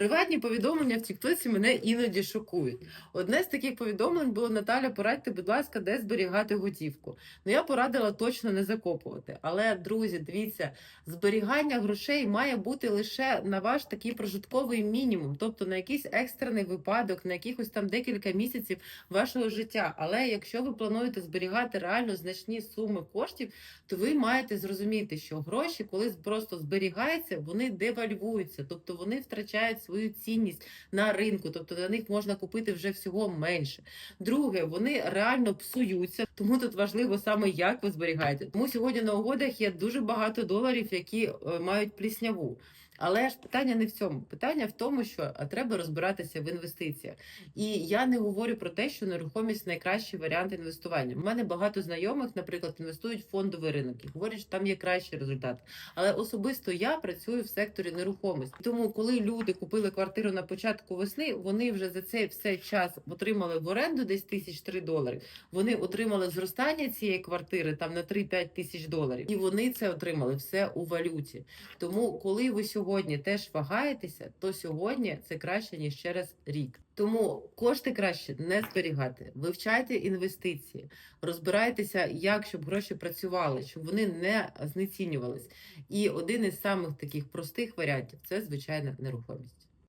Приватні повідомлення в Тіктоці мене іноді шокують. Одне з таких повідомлень було Наталя, порадьте, будь ласка, де зберігати готівку. Ну я порадила точно не закопувати. Але друзі, дивіться, зберігання грошей має бути лише на ваш такий прожитковий мінімум, тобто на якийсь екстрений випадок, на якихось там декілька місяців вашого життя. Але якщо ви плануєте зберігати реально значні суми коштів, то ви маєте зрозуміти, що гроші, коли просто зберігаються, вони девальвуються, тобто вони втрачають свою цінність на ринку, тобто на них можна купити вже всього менше. Друге, вони реально псуються, тому тут важливо саме як ви зберігаєте. Тому сьогодні на угодах є дуже багато доларів, які е, мають плісняву. Але ж питання не в цьому. Питання в тому, що треба розбиратися в інвестиціях. І я не говорю про те, що нерухомість найкращий варіант інвестування. У мене багато знайомих, наприклад, інвестують в фондовий ринок і говорять, що там є кращий результат. Але особисто я працюю в секторі нерухомості. Тому, коли люди купили квартиру на початку весни, вони вже за цей все час отримали в оренду десь тисяч три долари. Вони отримали зростання цієї квартири там на 3-5 тисяч доларів, і вони це отримали все у валюті. Тому, коли ви сьогодні теж вагаєтеся, то сьогодні це краще ніж через рік. Тому кошти краще не зберігати. Вивчайте інвестиції, розбирайтеся, як щоб гроші працювали, щоб вони не знецінювались. І один із самих таких простих варіантів це звичайна нерухомість.